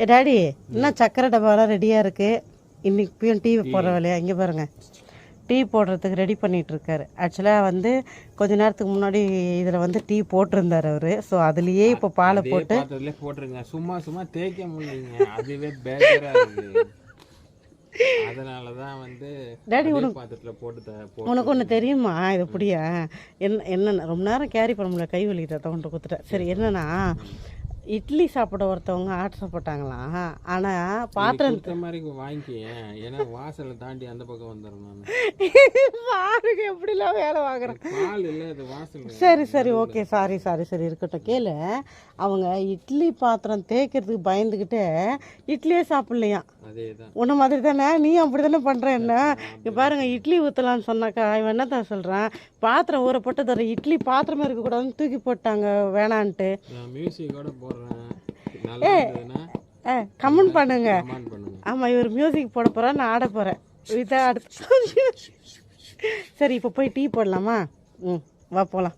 ஏ daddy என்ன சக்கரை டப்பாலாம் ரெடியாக இருக்குது இன்னைக்கு இப்பயும் டீ போடுற வேலையா? இங்கே பாருங்க. டீ போடுறதுக்கு ரெடி பண்ணிட்டு இருக்காரு ஆக்சுவலாக வந்து கொஞ்ச நேரத்துக்கு முன்னாடி இதில் வந்து டீ போட்டிருந்தார் அவர். ஸோ அதுலேயே இப்போ பாலை போட்டு போட்டுருங்க. சும்மா சும்மா தேய்க்க முடியலைங்க. அதுவே அதனால தான் வந்து டாடி, அதே பாத்திரத்துல போட்டு உனக்கு ஒன்று தெரியுமா? இது புடியா என்ன என்னென்ன ரொம்ப நேரம் கேரி பண்ண முடியல. கை வலிக்கிட்ட கொண்டு கொடுத்துட்டேன். சரி என்னன்னா இட்லி சாப்பிட ஒருத்தவங்க ஆசைப்பட்டாங்களாம் ஆனால் பாத்திரம் மாதிரி வாங்கிக்க ஏன்னா வாசலை தாண்டி அந்த பக்கம் வந்துடுறேன் நான். பாருங்க எப்படிலாம் வேலை வாங்குறேன். பால் இல்லை அது வாசல் சரி சரி ஓகே சாரி சாரி சரி இருக்கட்டும். கேளு. அவங்க இட்லி பாத்திரம் தேய்க்கிறதுக்கு பயந்துக்கிட்டு இட்லியே தான் உன்ன மாதிரி தானே? நீ அப்படி தானே பண்ணுற என்ன இங்கே பாருங்க இட்லி ஊற்றலான்னு சொன்னாக்கா இவன் என்ன தான் சொல்கிறான் பாத்திரம் ஊற போட்டு தர இட்லி பாத்திரமே இருக்கக்கூடாதுன்னு தூக்கி போட்டாங்க வேணான்ட்டு. மியூசிக்கோட கமெண்ட் பண்ணுங்க. ஆமாம் இவர் மியூசிக் போட போகிறேன் நான் ஆட போகிறேன் இதான் அடுத்து சரி இப்போ போய் டீ போடலாமா? ம் வா போகலாம்